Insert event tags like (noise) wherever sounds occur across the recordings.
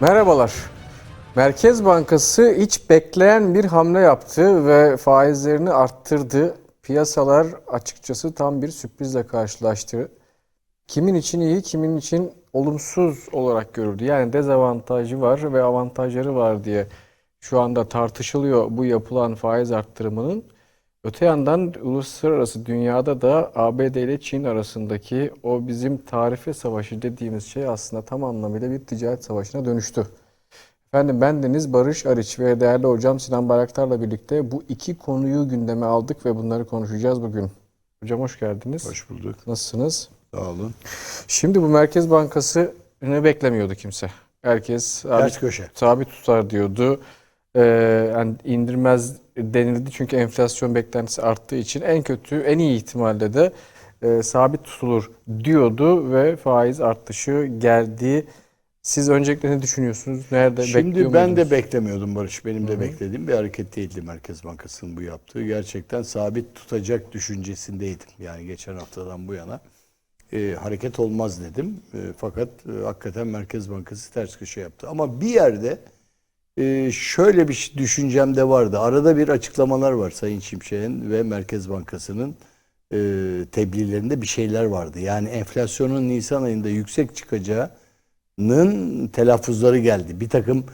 Merhabalar. Merkez Bankası hiç bekleyen bir hamle yaptı ve faizlerini arttırdı. Piyasalar açıkçası tam bir sürprizle karşılaştı. Kimin için iyi, kimin için olumsuz olarak görüldü. Yani dezavantajı var ve avantajları var diye şu anda tartışılıyor bu yapılan faiz arttırımının. Öte yandan uluslararası dünyada da ABD ile Çin arasındaki o bizim tarife savaşı dediğimiz şey aslında tam anlamıyla bir ticaret savaşına dönüştü. Efendim ben Deniz Barış Arıç ve değerli hocam Sinan Bayraktar'la birlikte bu iki konuyu gündeme aldık ve bunları konuşacağız bugün. Hocam hoş geldiniz. Hoş bulduk. Nasılsınız? Sağ olun. Şimdi bu Merkez Bankası ne beklemiyordu kimse. Herkes abi, Ters köşe. sabit tutar diyordu. Ee, yani indirmez denildi çünkü enflasyon beklentisi arttığı için en kötü, en iyi ihtimalle de e, sabit tutulur diyordu ve faiz artışı geldi. Siz öncelikle ne düşünüyorsunuz? Nerede bekliyor Şimdi ben muydunuz? de beklemiyordum Barış. Benim de beklediğim bir hareket değildi Merkez Bankası'nın bu yaptığı. Gerçekten sabit tutacak düşüncesindeydim. Yani geçen haftadan bu yana e, hareket olmaz dedim. E, fakat e, hakikaten Merkez Bankası ters köşe yaptı. Ama bir yerde e, şöyle bir düşüncem de vardı. Arada bir açıklamalar var Sayın Şimşek'in ve Merkez Bankası'nın e, tebliğlerinde bir şeyler vardı. Yani enflasyonun Nisan ayında yüksek çıkacağının telaffuzları geldi. Bir takım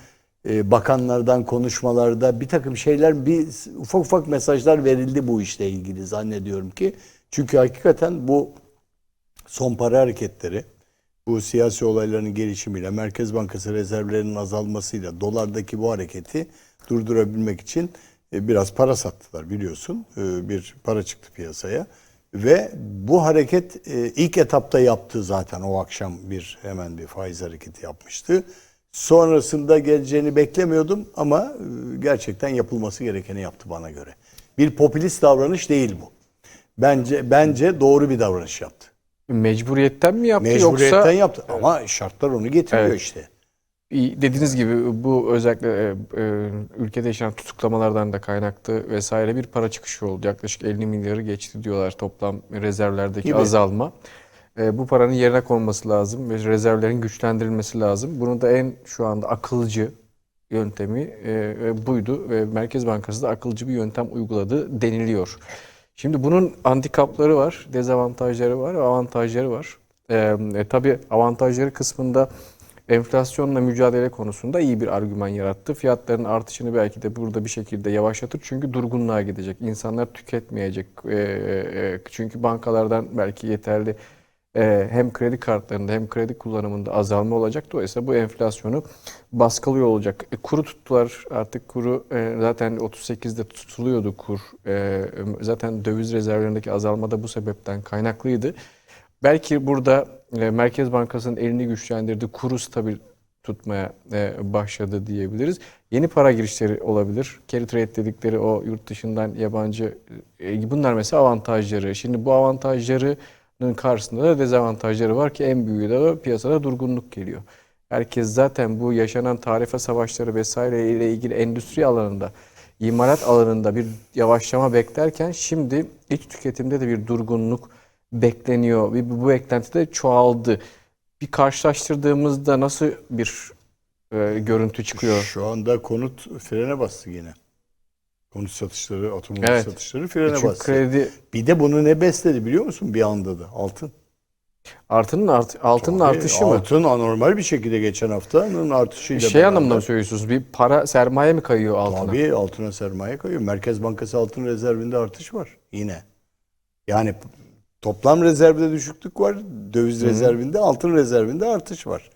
e, bakanlardan konuşmalarda bir takım şeyler bir ufak ufak mesajlar verildi bu işle ilgili zannediyorum ki. Çünkü hakikaten bu son para hareketleri bu siyasi olayların gelişimiyle Merkez Bankası rezervlerinin azalmasıyla dolardaki bu hareketi durdurabilmek için e, biraz para sattılar biliyorsun. E, Bir para çıktı piyasaya ve bu hareket e, ilk etapta yaptı zaten o akşam bir hemen bir faiz hareketi yapmıştı. Sonrasında geleceğini beklemiyordum ama gerçekten yapılması gerekeni yaptı bana göre. Bir popülist davranış değil bu. Bence bence doğru bir davranış yaptı. Mecburiyetten mi yaptı Mecburiyetten yoksa yaptı ama şartlar onu getiriyor Evet. işte. dediğiniz gibi bu özellikle e, e, ülkede yaşanan tutuklamalardan da kaynaklı vesaire bir para çıkışı oldu. Yaklaşık 50 milyarı geçti diyorlar toplam rezervlerdeki Gibi. azalma. E, bu paranın yerine konması lazım ve rezervlerin güçlendirilmesi lazım. Bunun da en şu anda akılcı yöntemi e, e, buydu ve Merkez Bankası da akılcı bir yöntem uyguladı deniliyor. Şimdi bunun handikapları var, dezavantajları var, avantajları var. E, e, tabii avantajları kısmında enflasyonla mücadele konusunda iyi bir argüman yarattı. Fiyatların artışını belki de burada bir şekilde yavaşlatır çünkü durgunluğa gidecek. İnsanlar tüketmeyecek. E, e, çünkü bankalardan belki yeterli e, hem kredi kartlarında hem kredi kullanımında azalma olacak. Dolayısıyla bu enflasyonu baskılıyor olacak. E, kuru tuttular artık kuru e, zaten 38'de tutuluyordu kur. E, zaten döviz rezervlerindeki azalma da bu sebepten kaynaklıydı. Belki burada e, Merkez Bankası'nın elini güçlendirdi, kuru stabil tutmaya e, başladı diyebiliriz. Yeni para girişleri olabilir. Carry trade dedikleri o yurt dışından yabancı e, bunlar mesela avantajları. Şimdi bu avantajlarının karşısında da dezavantajları var ki en büyüğü de piyasada durgunluk geliyor. Herkes zaten bu yaşanan tarife savaşları vesaire ile ilgili endüstri alanında, imalat alanında bir yavaşlama beklerken şimdi iç tüketimde de bir durgunluk bekleniyor. bu, bu beklenti de çoğaldı. Bir karşılaştırdığımızda nasıl bir e, görüntü çıkıyor? Şu anda konut frene bastı yine. Konut satışları, otomobil Evet. satışları frene Çünkü bastı. kredi Bir de bunu ne besledi biliyor musun bir anda da? Altın. artının art, altının Tabii, artışı mı? Altın anormal bir şekilde geçen haftanın artışıyla Şey beraber- anlamında mı söylüyorsunuz? Bir para sermaye mi kayıyor altına? Tabii altına sermaye koyuyor. Merkez Bankası altın rezervinde artış var yine. Yani toplam rezervde düşüklük var. Döviz rezervinde, altın rezervinde artış var.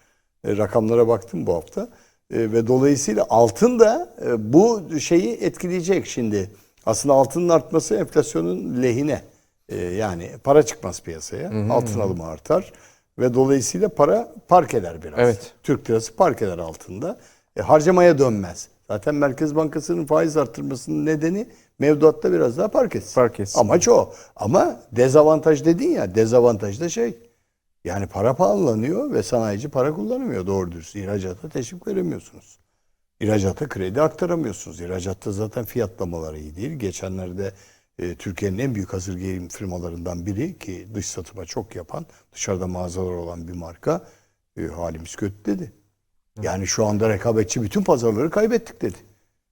E, rakamlara baktım bu hafta. E, ve dolayısıyla altın da e, bu şeyi etkileyecek şimdi. Aslında altının artması enflasyonun lehine. E, yani para çıkmaz piyasaya. Altın alımı artar. Ve dolayısıyla para park eder biraz. Evet. Türk lirası park eder altında. E, harcamaya dönmez. Zaten Merkez Bankası'nın faiz arttırmasının nedeni mevduatta biraz daha park etsin. Park etsin. Amaç o. Ama dezavantaj dedin ya, dezavantaj da şey. Yani para pahalanıyor ve sanayici para kullanamıyor doğru dürüst. İhracata teşvik veremiyorsunuz. İhracata kredi aktaramıyorsunuz. İhracatta zaten fiyatlamalar iyi değil. Geçenlerde e, Türkiye'nin en büyük hazır giyim firmalarından biri ki dış satıma çok yapan, dışarıda mağazalar olan bir marka e, halimiz kötü dedi. Yani şu anda rekabetçi bütün pazarları kaybettik dedi.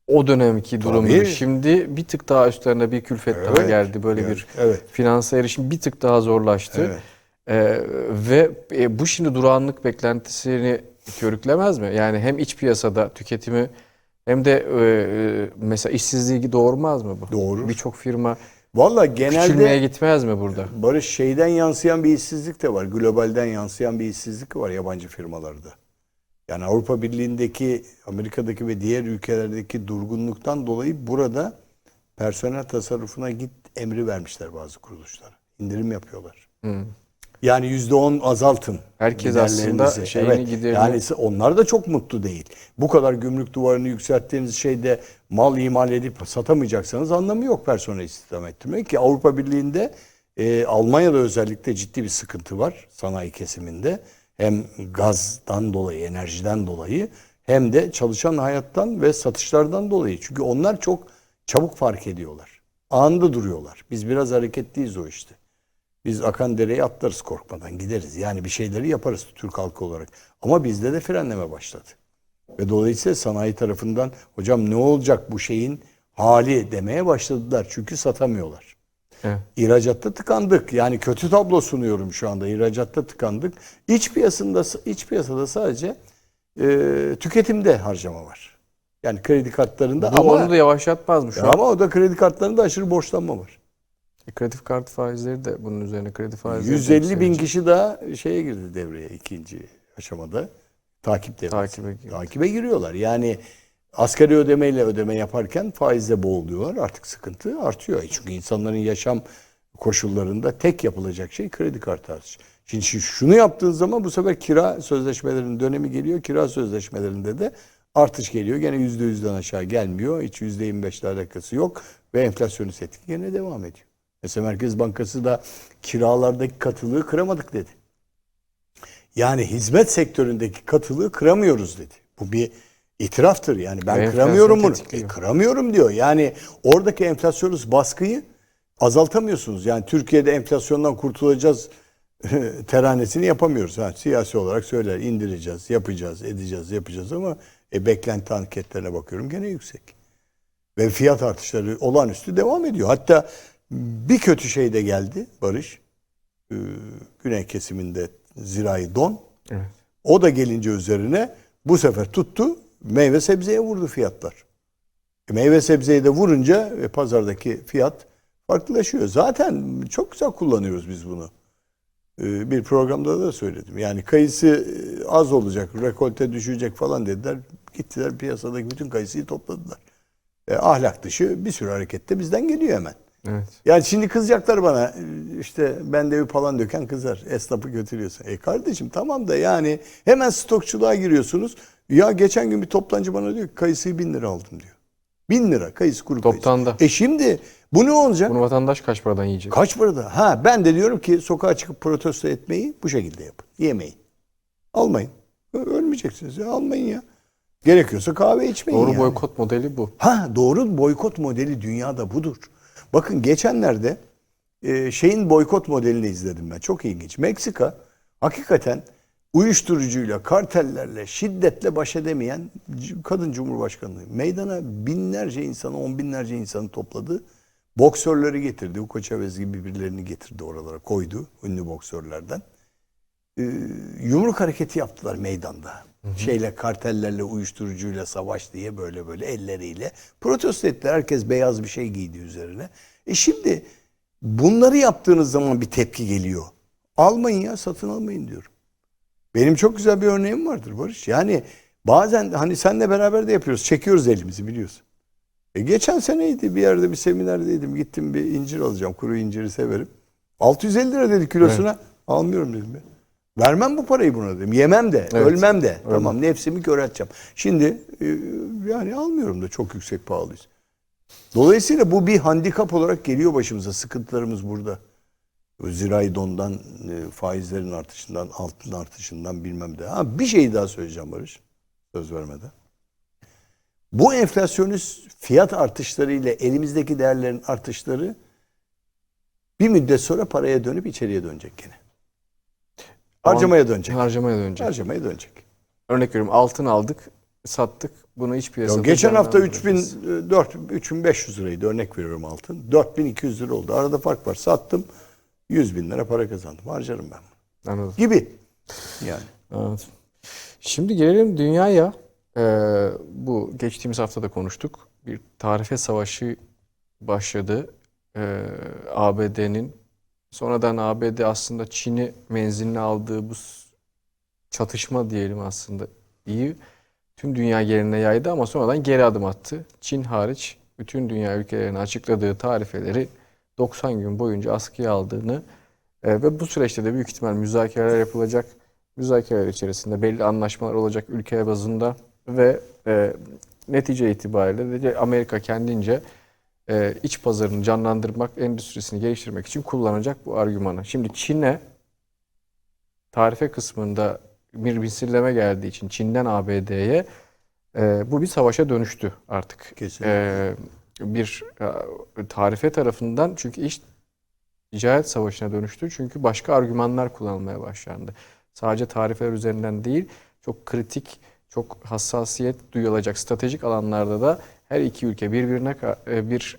O dönemki durum Tabii. gibi. Şimdi bir tık daha üstlerine bir külfet daha Evet, geldi. Böyle geldi. bir Evet. finansa erişim bir tık daha zorlaştı. Evet. Ee, ve e, bu şimdi durağanlık beklentisini körüklemez mi? Yani hem iç piyasada tüketimi hem de e, e, mesela işsizliği doğurmaz mı bu? Doğurur. Birçok firma Valla küçülmeye genelde gitmez mi burada? Barış şeyden yansıyan bir işsizlik de var. Globalden yansıyan bir işsizlik var yabancı firmalarda. Yani Avrupa Birliği'ndeki, Amerika'daki ve diğer ülkelerdeki durgunluktan dolayı burada personel tasarrufuna git emri vermişler bazı kuruluşlara. İndirim yapıyorlar. Hı. Yani yüzde on azaltın. Herkes aslında şeyini, giderini- Yani onlar da çok mutlu değil. Bu kadar gümrük duvarını yükselttiğiniz şeyde mal imal edip satamayacaksanız anlamı yok personel istihdam ettirmek. Ki Avrupa Birliği'nde e, Almanya'da özellikle ciddi bir sıkıntı var sanayi kesiminde. Hem gazdan dolayı, enerjiden dolayı hem de çalışan hayattan ve satışlardan dolayı. Çünkü onlar çok çabuk fark ediyorlar. Anında duruyorlar. Biz biraz hareketliyiz o işte. Biz akan dereye atlarız korkmadan gideriz. Yani bir şeyleri yaparız Türk halkı olarak. Ama bizde de frenleme başladı. Ve dolayısıyla sanayi tarafından hocam ne olacak bu şeyin hali demeye başladılar. Çünkü satamıyorlar. Evet. İhracatta tıkandık. Yani kötü tablo sunuyorum şu anda. İhracatta tıkandık. İç piyasında iç piyasada sadece e, tüketimde harcama var. Yani kredi kartlarında Bu ama onu da yavaşlatmaz mı şu an? ama o da kredi kartlarında aşırı borçlanma var. E, Kredi kartı faizleri de bunun üzerine kredi faizleri de 150 bin kişi daha şeye girdi devreye ikinci aşamada. Takip devresi. Takibe giriyor. Takibe giriyorlar. Yani asgari ödemeyle ödeme yaparken faizle boğuluyorlar. Artık sıkıntı artıyor. Çünkü insanların yaşam koşullarında tek yapılacak şey kredi kartı artışı. Şimdi şu- şunu yaptığın zaman bu sefer kira sözleşmelerinin dönemi geliyor. Kira sözleşmelerinde de artış geliyor. Gene yüzde yüzden aşağı gelmiyor. Hiç yüzde yirmi beşle alakası yok. Ve enflasyonist etki gene devam ediyor. Mesela Merkez Bankası da kiralardaki katılığı kıramadık dedi. Yani hizmet sektöründeki katılığı kıramıyoruz dedi. Bu bir itiraftır yani ben Ve kıramıyorum enflasyon bunu. E, kıramıyorum diyor. Yani oradaki enflasyonist baskıyı azaltamıyorsunuz. Yani Türkiye'de enflasyondan kurtulacağız (laughs) teranesini yapamıyoruz. Ha, siyasi olarak söyler indireceğiz, yapacağız, edeceğiz, yapacağız ama e, beklenti anketlerine bakıyorum gene yüksek. Ve fiyat artışları olağanüstü devam ediyor. Hatta bir kötü şey de geldi Barış. Ee, güney kesiminde zirai don. Evet. O da gelince üzerine bu sefer tuttu meyve sebzeye vurdu fiyatlar. E, meyve sebzeye de vurunca e, pazardaki fiyat farklılaşıyor. Zaten çok güzel kullanıyoruz biz bunu. E, bir programda da söyledim. Yani kayısı e, az olacak, rekolte düşecek falan dediler. Gittiler piyasadaki bütün kayısıyı topladılar. E, ahlak dışı bir sürü harekette bizden geliyor hemen. Evet. Yani şimdi kızacaklar bana işte ben de bir falan döken kızar. Esnafı götürüyorsun. E kardeşim tamam da yani hemen stokçuluğa giriyorsunuz. Ya geçen gün bir toptancı bana diyor ki kayısıyı bin lira aldım diyor. Bin lira kayısı kuru Toptanda. kayısı. E şimdi bu ne olacak? Bunu vatandaş kaç paradan yiyecek? Kaç parada? Ha ben de diyorum ki sokağa çıkıp protesto etmeyi bu şekilde yapın. Yemeyin. Almayın. Ölmeyeceksiniz ya almayın ya. Gerekiyorsa kahve içmeyin Doğru yani. boykot modeli bu. Ha doğru boykot modeli dünyada budur. Bakın geçenlerde e, şeyin boykot modelini izledim ben. Çok ilginç. Meksika hakikaten uyuşturucuyla, kartellerle, şiddetle baş edemeyen kadın cumhurbaşkanı. Meydana binlerce insanı, on binlerce insanı topladı. Boksörleri getirdi. Hugo Chavez gibi birilerini getirdi oralara koydu. Ünlü boksörlerden. Ee, yumruk hareketi yaptılar meydanda. Şeyle kartellerle uyuşturucuyla savaş diye böyle böyle elleriyle protesto ettiler. Herkes beyaz bir şey giydi üzerine. E şimdi bunları yaptığınız zaman bir tepki geliyor. Almayın ya satın almayın diyorum. Benim çok güzel bir örneğim vardır Barış. Yani bazen hani senle beraber de yapıyoruz. Çekiyoruz elimizi biliyorsun. E geçen seneydi bir yerde bir seminerdeydim. Gittim bir incir alacağım. Kuru inciri severim. 650 lira dedi kilosuna. Almıyorum dedim ben. Vermem bu parayı buna dedim. Yemem de, Evet. ölmem de. Tamam nefsimi körelteceğim. Şimdi e, yani almıyorum da çok yüksek pahalıyız. Dolayısıyla bu bir handikap olarak geliyor başımıza. Sıkıntılarımız burada. Zirai dondan, e, faizlerin artışından, altın artışından bilmem de. Ha, bir şey daha söyleyeceğim Barış. Söz vermeden. Bu enflasyonist fiyat artışları ile elimizdeki değerlerin artışları bir müddet sonra paraya dönüp içeriye dönecek gene. Harcamaya dönecek. Harcamaya dönecek. Harcamaya dönecek. örnek veriyorum altın aldık, sattık. Bunu iç Ya piyasada geçen hafta canlandıracağız. 3000 4 3500 liraydı örnek veriyorum altın. 4200 lira oldu. Arada fark var. Sattım. 100 bin lira para kazandım. Harcarım ben. bunu. Anladım. Gibi. Yani. Evet. Şimdi gelelim dünyaya. Ee, bu geçtiğimiz hafta da konuştuk. Bir tarife savaşı başladı. Ee, ABD'nin. Sonradan ABD aslında Çin'i menziline aldığı bu çatışma diyelim aslında iyi tüm dünya geneline yaydı ama sonradan geri adım attı. Çin hariç bütün dünya ülkelerine açıkladığı tarifeleri 90 gün boyunca askıya aldığını e, ve bu süreçte de büyük ihtimal müzakereler yapılacak. Müzakereler içerisinde belli anlaşmalar olacak ülke bazında ve e, netice itibariyle de Amerika kendince e, iç pazarını canlandırmak, endüstrisini geliştirmek için kullanacak bu argümanı. Şimdi Çin'e tarife kısmında bir misilleme geldiği için Çin'den ABD'ye e, bu bir savaşa dönüştü artık. Kesinlikle. E, bir e, tarife tarafından çünkü iş ticaret savaşına dönüştü. Çünkü başka argümanlar kullanılmaya başlandı. Sadece tarifeler üzerinden değil, çok kritik, çok hassasiyet duyulacak stratejik alanlarda da her iki ülke birbirine e, bir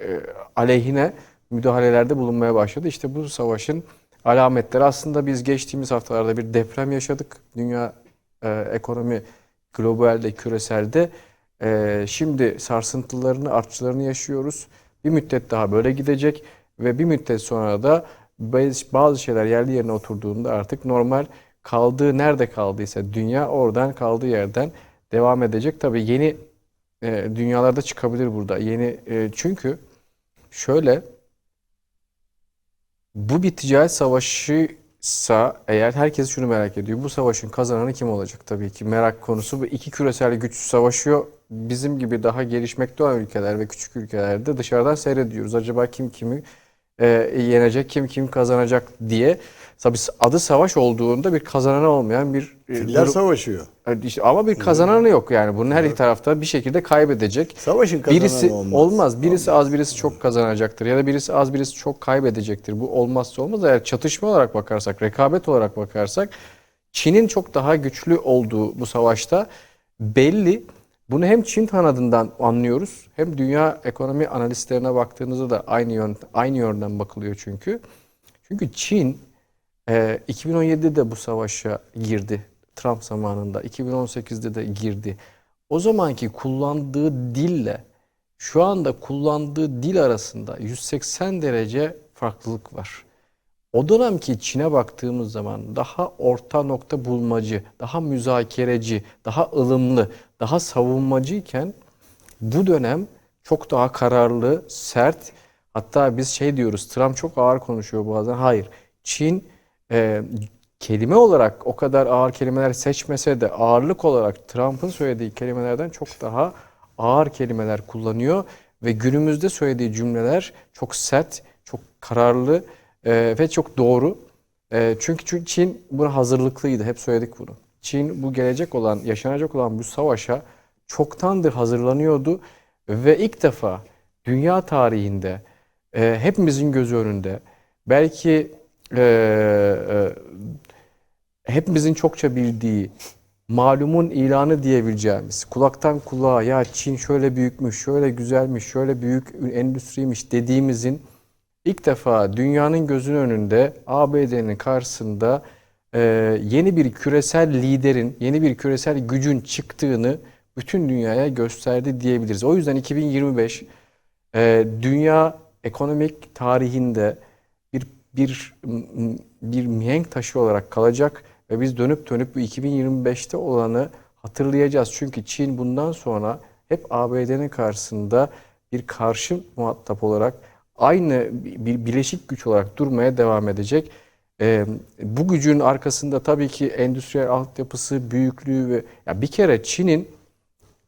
e, aleyhine müdahalelerde bulunmaya başladı. İşte bu savaşın alametleri aslında biz geçtiğimiz haftalarda bir deprem yaşadık. Dünya e, ekonomi globalde, küreselde. E, şimdi sarsıntılarını, artçılarını yaşıyoruz. Bir müddet daha böyle gidecek ve bir müddet sonra da bazı şeyler yerli yerine oturduğunda artık normal kaldığı nerede kaldıysa dünya oradan kaldığı yerden devam edecek. Tabii yeni e, dünyalarda çıkabilir burada. Yeni e, çünkü şöyle bu bir ticaret savaşıysa eğer herkes şunu merak ediyor. Bu savaşın kazananı kim olacak? Tabii ki merak konusu. Bu iki küresel güç savaşıyor. Bizim gibi daha gelişmekte olan ülkeler ve küçük ülkelerde dışarıdan seyrediyoruz. Acaba kim kimi e, yenecek, kim kim kazanacak diye. Tabii adı savaş olduğunda bir kazananı olmayan bir e, Filler durum- savaşıyor. işte ama bir kazananı yok yani. Bunun her iki tarafta bir şekilde kaybedecek. Savaşın kazananı Birisi olmaz. olmaz. Birisi az birisi çok kazanacaktır ya da birisi az birisi çok kaybedecektir. Bu olmazsa olmaz. Eğer çatışma olarak bakarsak, rekabet olarak bakarsak Çin'in çok daha güçlü olduğu bu savaşta belli. Bunu hem Çin kanadından anlıyoruz hem dünya ekonomi analistlerine baktığınızda da aynı yön aynı yönden bakılıyor çünkü. Çünkü Çin e, 2017'de de bu savaşa girdi. Trump zamanında. 2018'de de girdi. O zamanki kullandığı dille şu anda kullandığı dil arasında 180 derece farklılık var. O dönemki Çin'e baktığımız zaman daha orta nokta bulmacı, daha müzakereci, daha ılımlı, daha savunmacıyken bu dönem çok daha kararlı, sert. Hatta biz şey diyoruz, Trump çok ağır konuşuyor bazen. Hayır, Çin e, kelime olarak o kadar ağır kelimeler seçmese de ağırlık olarak Trump'ın söylediği kelimelerden çok daha ağır kelimeler kullanıyor ve günümüzde söylediği cümleler çok sert, çok kararlı e, ve çok doğru. E, çünkü çünkü Çin buna hazırlıklıydı. Hep söyledik bunu. Çin bu gelecek olan, yaşanacak olan bu savaşa çoktandır hazırlanıyordu ve ilk defa dünya tarihinde e, hepimizin gözü önünde belki e, e, hepimizin çokça bildiği malumun ilanı diyebileceğimiz kulaktan kulağa ya Çin şöyle büyükmüş, şöyle güzelmiş, şöyle büyük endüstriymiş dediğimizin ilk defa dünyanın gözünün önünde ABD'nin karşısında e, yeni bir küresel liderin, yeni bir küresel gücün çıktığını bütün dünyaya gösterdi diyebiliriz. O yüzden 2025 e, dünya ekonomik tarihinde bir bir bir mihenk taşı olarak kalacak ve biz dönüp dönüp bu 2025'te olanı hatırlayacağız. Çünkü Çin bundan sonra hep ABD'nin karşısında bir karşı muhatap olarak aynı bir bileşik güç olarak durmaya devam edecek. Ee, bu gücün arkasında tabii ki endüstriyel altyapısı, büyüklüğü ve ya bir kere Çin'in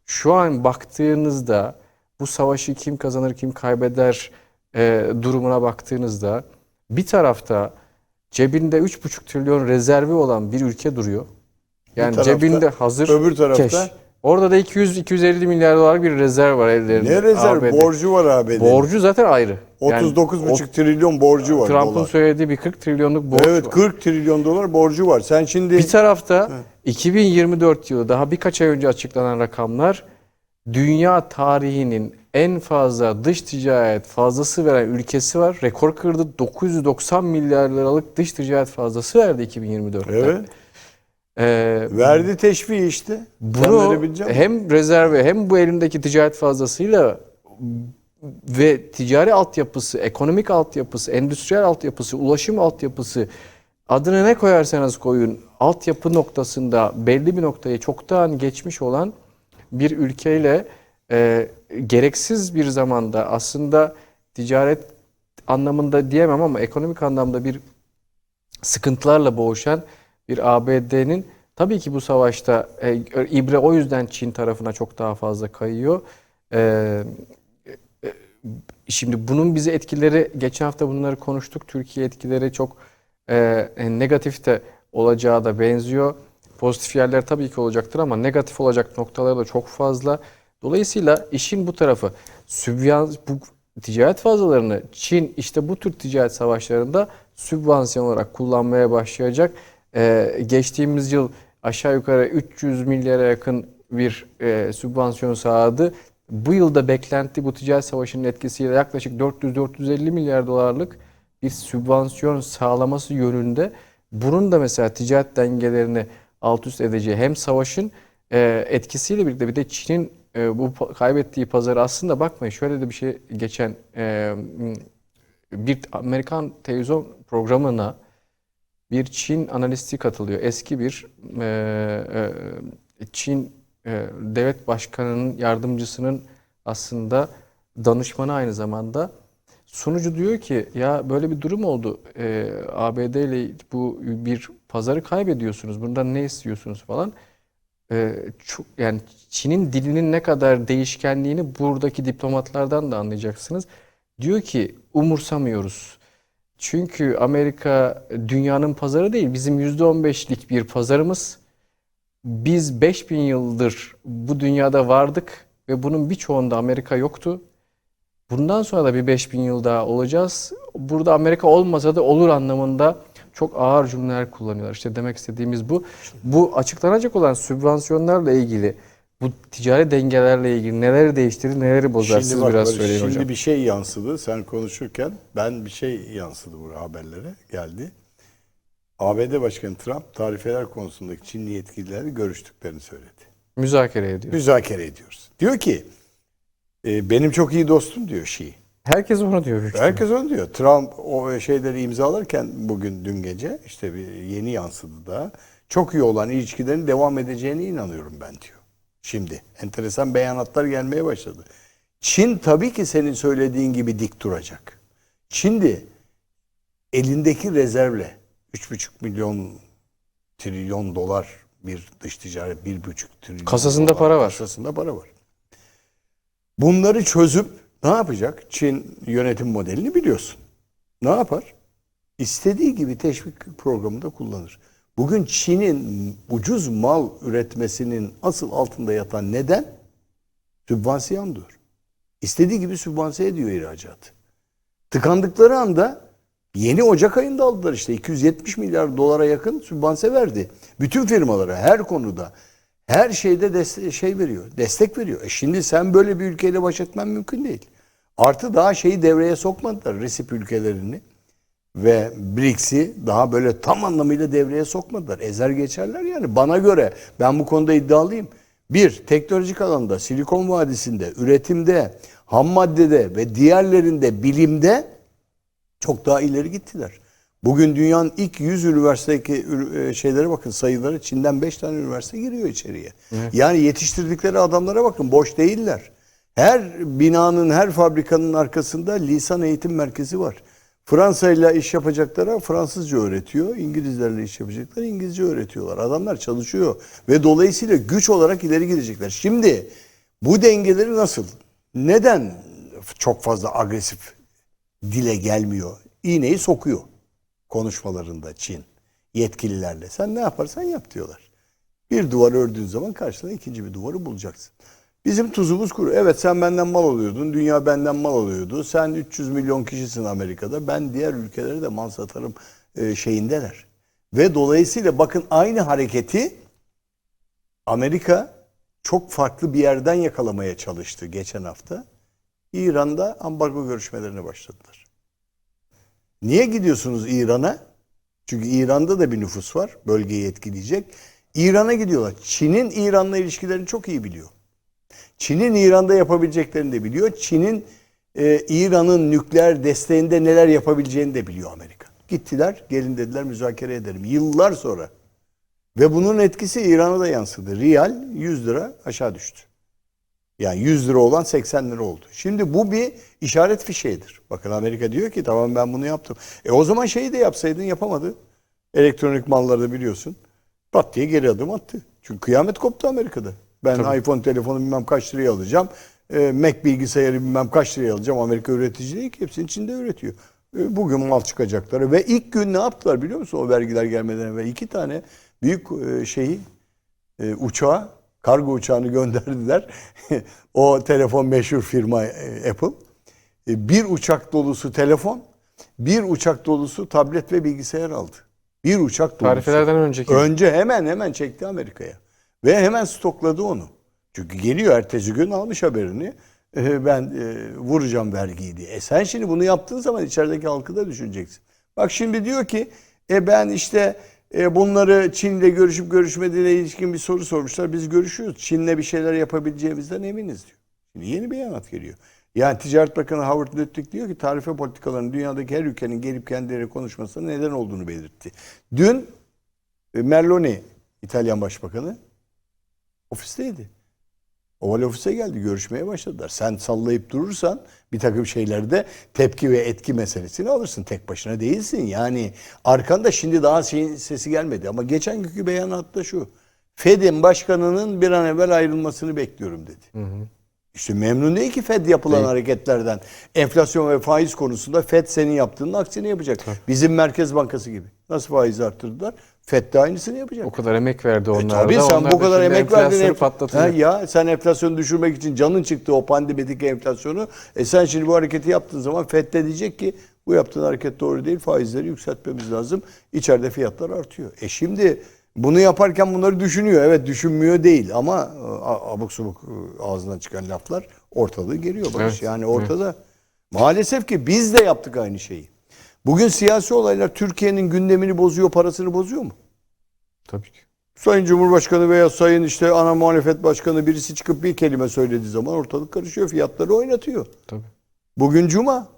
şu an baktığınızda bu savaşı kim kazanır kim kaybeder e, durumuna baktığınızda bir tarafta cebinde 3,5 trilyon rezervi olan bir ülke duruyor. Yani tarafta, cebinde hazır öbür tarafta- cash. Orada da 200-250 milyar dolar bir rezerv var ellerinde. Ne rezerv? ABD. Borcu var ABD'nin. Borcu zaten ayrı. Yani 39,5 trilyon borcu var. Trump'ın söylediği bir 40 trilyonluk borç Evet var. 40 trilyon dolar borcu var. Sen şimdi Bir tarafta 2024 yılı daha birkaç ay önce açıklanan rakamlar dünya tarihinin en fazla dış ticaret fazlası veren ülkesi var. Rekor kırdı. 990 milyar liralık dış ticaret fazlası verdi 2024'te. Evet. Ee, Verdi teşviği işte. Bunu hem rezerve hem bu elindeki ticaret fazlasıyla ve ticari altyapısı, ekonomik altyapısı, endüstriyel altyapısı, ulaşım altyapısı adına ne koyarsanız koyun altyapı noktasında belli bir noktayı çoktan geçmiş olan bir ülkeyle e, gereksiz bir zamanda aslında ticaret anlamında diyemem ama ekonomik anlamda bir sıkıntılarla boğuşan bir ABD'nin tabii ki bu savaşta e, ibre o yüzden Çin tarafına çok daha fazla kayıyor. E, e, şimdi bunun bize etkileri geçen hafta bunları konuştuk. Türkiye etkileri çok e, negatif de olacağı da benziyor. Pozitif yerler tabii ki olacaktır ama negatif olacak noktaları da çok fazla. Dolayısıyla işin bu tarafı sübyan bu ticaret fazlalarını Çin işte bu tür ticaret savaşlarında sübvansiyon olarak kullanmaya başlayacak. Ee, geçtiğimiz yıl aşağı yukarı 300 milyara yakın bir e, sübvansiyon sağladı. Bu yılda beklenti bu ticaret savaşının etkisiyle yaklaşık 400-450 milyar dolarlık bir sübvansiyon sağlaması yönünde. Bunun da mesela ticaret dengelerini alt üst edeceği hem savaşın e, etkisiyle birlikte bir de Çin'in e, bu kaybettiği pazarı aslında bakmayın şöyle de bir şey geçen e, bir Amerikan televizyon programına bir Çin analisti katılıyor. Eski bir e, e, Çin e, devlet başkanının yardımcısının aslında danışmanı aynı zamanda. Sunucu diyor ki ya böyle bir durum oldu. E, ABD ile bu bir pazarı kaybediyorsunuz. Bundan ne istiyorsunuz falan. E, çok yani Çin'in dilinin ne kadar değişkenliğini buradaki diplomatlardan da anlayacaksınız. Diyor ki umursamıyoruz. Çünkü Amerika dünyanın pazarı değil. Bizim %15'lik bir pazarımız. Biz 5000 yıldır bu dünyada vardık ve bunun birçoğunda Amerika yoktu. Bundan sonra da bir 5000 yıl daha olacağız. Burada Amerika olmasa da olur anlamında çok ağır cümleler kullanıyorlar. İşte demek istediğimiz bu. Bu açıklanacak olan sübvansiyonlarla ilgili, bu ticari dengelerle ilgili neleri değiştirir, neleri bozar siz bak biraz söyleyin şimdi hocam. bir şey yansıdı. Sen konuşurken ben bir şey yansıdı bu haberlere geldi. ABD Başkanı Trump tarifeler konusundaki Çinli yetkililerle görüştüklerini söyledi. Müzakere ediyor. Müzakere ediyoruz. Diyor ki e, benim çok iyi dostum diyor Şii. Herkes onu diyor. büyük. Herkes onu diyor. Trump o şeyleri imzalarken bugün dün gece işte bir yeni yansıdı da çok iyi olan ilişkilerin devam edeceğine inanıyorum ben diyor. Şimdi enteresan beyanatlar gelmeye başladı. Çin tabii ki senin söylediğin gibi dik duracak. Şimdi elindeki rezervle 3,5 milyon trilyon dolar bir dış ticaret 1,5 trilyon Kasasında dolar para var. Kasasında para var. Bunları çözüp ne yapacak? Çin yönetim modelini biliyorsun. Ne yapar? İstediği gibi teşvik programında kullanır. Bugün Çin'in ucuz mal üretmesinin asıl altında yatan neden? Sübvansiyondur. İstediği gibi sübvanse ediyor ihracatı. Tıkandıkları anda yeni Ocak ayında aldılar işte 270 milyar dolara yakın sübvanse verdi. Bütün firmalara her konuda her şeyde deste- şey veriyor, destek veriyor. E şimdi sen böyle bir ülkeyle baş etmen mümkün değil. Artı daha şeyi devreye sokmadılar resip ülkelerini ve BRICS'i daha böyle tam anlamıyla devreye sokmadılar. Ezer geçerler yani. Bana göre ben bu konuda iddialıyım. Bir, teknolojik alanda, Silikon Vadisi'nde, üretimde, ham maddede ve diğerlerinde, bilimde çok daha ileri gittiler. Bugün dünyanın ilk 100 üniversitedeki e, şeylere bakın sayıları Çin'den 5 tane üniversite giriyor içeriye. Yani yetiştirdikleri adamlara bakın boş değiller. Her binanın, her fabrikanın arkasında lisan eğitim merkezi var. Fransa ile iş yapacaklara Fransızca öğretiyor. İngilizlerle iş yapacaklara İngilizce öğretiyorlar. Adamlar çalışıyor ve dolayısıyla güç olarak ileri gidecekler. Şimdi bu dengeleri nasıl? Neden çok fazla agresif dile gelmiyor? İğneyi sokuyor konuşmalarında Çin yetkililerle. Sen ne yaparsan yap diyorlar. Bir duvar ördüğün zaman karşına ikinci bir duvarı bulacaksın. Bizim tuzumuz kuru. Evet sen benden mal alıyordun. Dünya benden mal alıyordu. Sen 300 milyon kişisin Amerika'da. Ben diğer ülkelere de mal satarım e, şeyindeler. Ve dolayısıyla bakın aynı hareketi Amerika çok farklı bir yerden yakalamaya çalıştı geçen hafta. İran'da ambargo görüşmelerine başladılar. Niye gidiyorsunuz İran'a? Çünkü İran'da da bir nüfus var. Bölgeyi etkileyecek. İran'a gidiyorlar. Çin'in İran'la ilişkilerini çok iyi biliyor. Çin'in İran'da yapabileceklerini de biliyor. Çin'in e, İran'ın nükleer desteğinde neler yapabileceğini de biliyor Amerika. Gittiler, gelin dediler müzakere edelim. Yıllar sonra. Ve bunun etkisi İran'a da yansıdı. Riyal 100 lira aşağı düştü. Yani 100 lira olan 80 lira oldu. Şimdi bu bir işaret fişeğidir. Bakın Amerika diyor ki tamam ben bunu yaptım. E o zaman şeyi de yapsaydın yapamadı. Elektronik malları da biliyorsun. Pat diye geri adım attı. Çünkü kıyamet koptu Amerika'da. Ben iPhone telefonu bilmem kaç liraya alacağım. E, Mac bilgisayarı bilmem kaç liraya alacağım. Amerika üretici değil ki. Hepsinin içinde üretiyor. E, bugün mal çıkacakları. Ve ilk gün ne yaptılar biliyor musun o vergiler gelmeden evvel? iki tane büyük e, şeyi e, uçağı, kargo uçağını (laughs) gönderdiler. o telefon meşhur firma e, Apple. E, bir uçak dolusu telefon, bir uçak dolusu tablet ve bilgisayar aldı. Bir uçak dolusu. Tarifelerden önceki. Önce hemen hemen çekti Amerika'ya. Ve hemen stokladı onu. Çünkü geliyor ertesi gün almış haberini. E, ben e, vuracağım vergiyi diye. E sen şimdi bunu yaptığın zaman içerideki halkı da düşüneceksin. Bak şimdi diyor ki e ben işte e, bunları Çin'le görüşüp görüşmediğine ilişkin bir soru sormuşlar. Biz görüşüyoruz. Çin'le bir şeyler yapabileceğimizden eminiz diyor. Şimdi yeni bir yanıt geliyor. Yani Ticaret Bakanı Howard Lutnick diyor ki tarife politikalarının dünyadaki her ülkenin gelip kendileri konuşmasına neden olduğunu belirtti. Dün e, Merloni İtalyan Başbakanı ofisteydi. Oval ofise geldi görüşmeye başladılar. Sen sallayıp durursan bir takım şeylerde tepki ve etki meselesini alırsın. Tek başına değilsin. Yani arkanda şimdi daha şeyin sesi gelmedi. Ama geçen günkü beyanatta şu. Fed'in başkanının bir an evvel ayrılmasını bekliyorum dedi. İşte memnun değil ki Fed yapılan Değil. hareketlerden. Enflasyon ve faiz konusunda Fed senin yaptığının aksini yapacak. Bizim Merkez Bankası gibi. Nasıl faizi arttırdılar? Fed de aynısını yapacak. O kadar emek verdi E onlar tabii da. sen Onlar bu da kadar emek verdin. Enf- patlatacak. Ha, ya sen enflasyonu düşürmek için canın çıktı o pandemideki enflasyonu. E sen şimdi bu hareketi yaptığın zaman FED de diyecek ki bu yaptığın hareket doğru değil. Faizleri yükseltmemiz lazım. İçeride fiyatlar artıyor. E şimdi bunu yaparken bunları düşünüyor. Evet düşünmüyor değil ama e, abuk subuk e, ağzından çıkan laflar ortalığı geriyor Barış. Evet, Yani ortada. Maalesef ki biz de yaptık aynı şeyi. Bugün siyasi olaylar Türkiye'nin gündemini bozuyor, parasını bozuyor mu? Tabii ki. Sayın Cumhurbaşkanı veya Sayın işte ana muhalefet başkanı birisi çıkıp bir kelime söylediği zaman ortalık karışıyor. Fiyatları oynatıyor. Tabii. Bugün Cuma.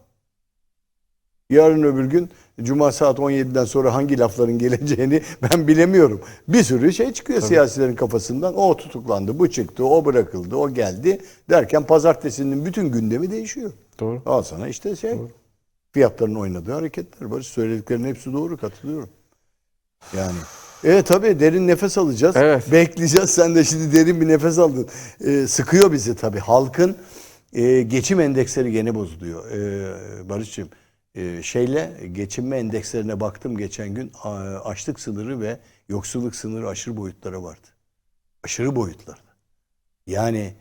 Yarın öbür gün Cuma saat 17'den sonra hangi lafların geleceğini (laughs) ben bilemiyorum. Bir sürü şey çıkıyor siyasilerin kafasından. O tutuklandı, bu çıktı, o bırakıldı, o geldi. Derken pazartesinin bütün gündemi değişiyor. Doğru. Al sana işte şey. Fiyatların oynadığı hareketler. Barış söylediklerinin hepsi doğru katılıyorum. Yani. Evet tabii derin nefes alacağız. Evet. Bekleyeceğiz. Sen de şimdi derin bir nefes aldın. Ee, sıkıyor bizi tabii. Halkın e, geçim endeksleri gene bozuluyor. Ee, Barış'cığım e, şeyle geçinme endekslerine baktım geçen gün A- açlık sınırı ve yoksulluk sınırı aşırı boyutlara vardı. Aşırı boyutlarda. Yani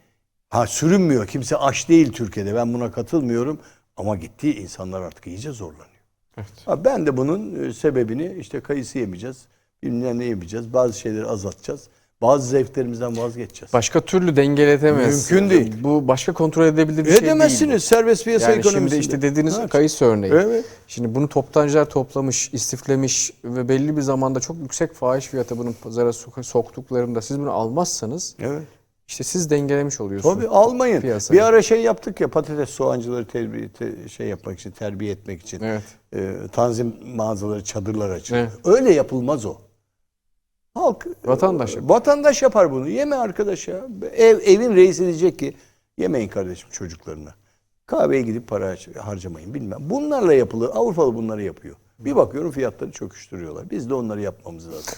ha sürünmüyor. Kimse aç değil Türkiye'de. Ben buna katılmıyorum. Ama gitti insanlar artık iyice zorlanıyor. Evet. Ha, ben de bunun e, sebebini işte kayısı yemeyeceğiz. Bilmem ne yemeyeceğiz. Bazı şeyleri azaltacağız. Bazı zevklerimizden vazgeçeceğiz. Başka türlü dengeletemez. Mümkün değil. Bu başka kontrol edebilir bir şey değil. Edemezsiniz serbest piyasa Yani ekonomisinde. şimdi işte dediğiniz Evet. kayısı örneği. Evet. Şimdi bunu toptancılar toplamış, istiflemiş ve belli bir zamanda çok yüksek fahiş fiyata bunu pazara sok- soktuklarında siz bunu almazsanız Evet. İşte siz dengelemiş oluyorsunuz. Tabii almayın. Piyasayı. Bir ara şey yaptık ya patates soğancıları terbiye te- şey yapmak için, terbiye etmek için. Evet. e, tanzim mağazaları, çadırlar açıldı. Evet. Öyle yapılmaz o. Halk Vatandaş yapar. vatandaş yapar bunu. Yeme arkadaş ya. Ev, evin reisi diyecek ki yemeyin kardeşim çocuklarına. Kahveye gidip para harcamayın bilmem. Bunlarla yapılır. Avrupalı bunları yapıyor. Bir bakıyorum fiyatları çöküştürüyorlar. Biz de onları yapmamız lazım.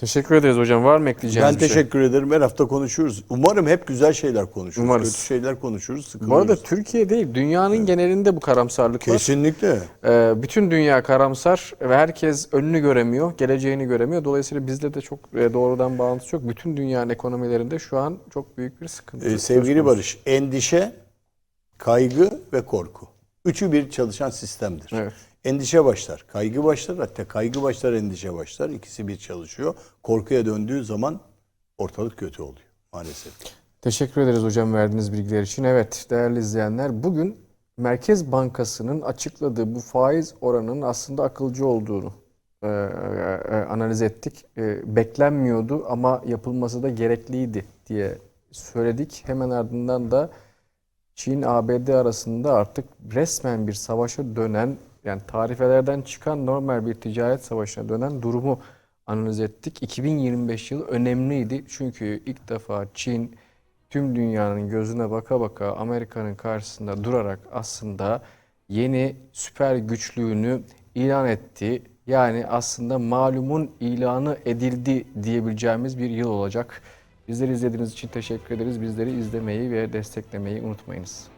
Teşekkür ederiz hocam. Var mı ekleyeceğiniz Ben bir şey? teşekkür ederim. Her hafta konuşuruz. Umarım hep güzel şeyler konuşuruz. Umarız. Kötü şeyler konuşuruz. Bu Sıkılıyoruz. arada Türkiye değil, dünyanın genelinde bu karamsarlık var. Kesinlikle. Ee, bütün dünya karamsar ve herkes önünü göremiyor, geleceğini göremiyor. Dolayısıyla bizde de çok e, doğrudan bağlantısı yok. Bütün dünyanın ekonomilerinde şu an çok büyük bir sıkıntı. Ee, sevgili. Barış, endişe, kaygı ve korku. Üçü bir çalışan sistemdir. Evet. Endişe başlar, kaygı başlar. Hatta kaygı başlar, endişe başlar. İkisi bir çalışıyor. Korkuya döndüğü zaman ortalık kötü oluyor maalesef. Teşekkür ederiz hocam verdiğiniz bilgiler için. Evet değerli izleyenler bugün Merkez Bankası'nın açıkladığı bu faiz oranının aslında akılcı olduğunu e, e, analiz ettik. E, beklenmiyordu ama yapılması da gerekliydi diye söyledik. Hemen ardından da Çin ABD arasında artık resmen bir savaşa dönen yani tarifelerden çıkan normal bir ticaret savaşına dönen durumu analiz ettik. 2025 yılı önemliydi çünkü ilk defa Çin tüm dünyanın gözüne baka baka Amerika'nın karşısında durarak aslında yeni süper güçlüğünü ilan etti. Yani aslında malumun ilanı edildi diyebileceğimiz bir yıl olacak. Bizleri izlediğiniz için teşekkür ederiz. Bizleri izlemeyi ve desteklemeyi unutmayınız.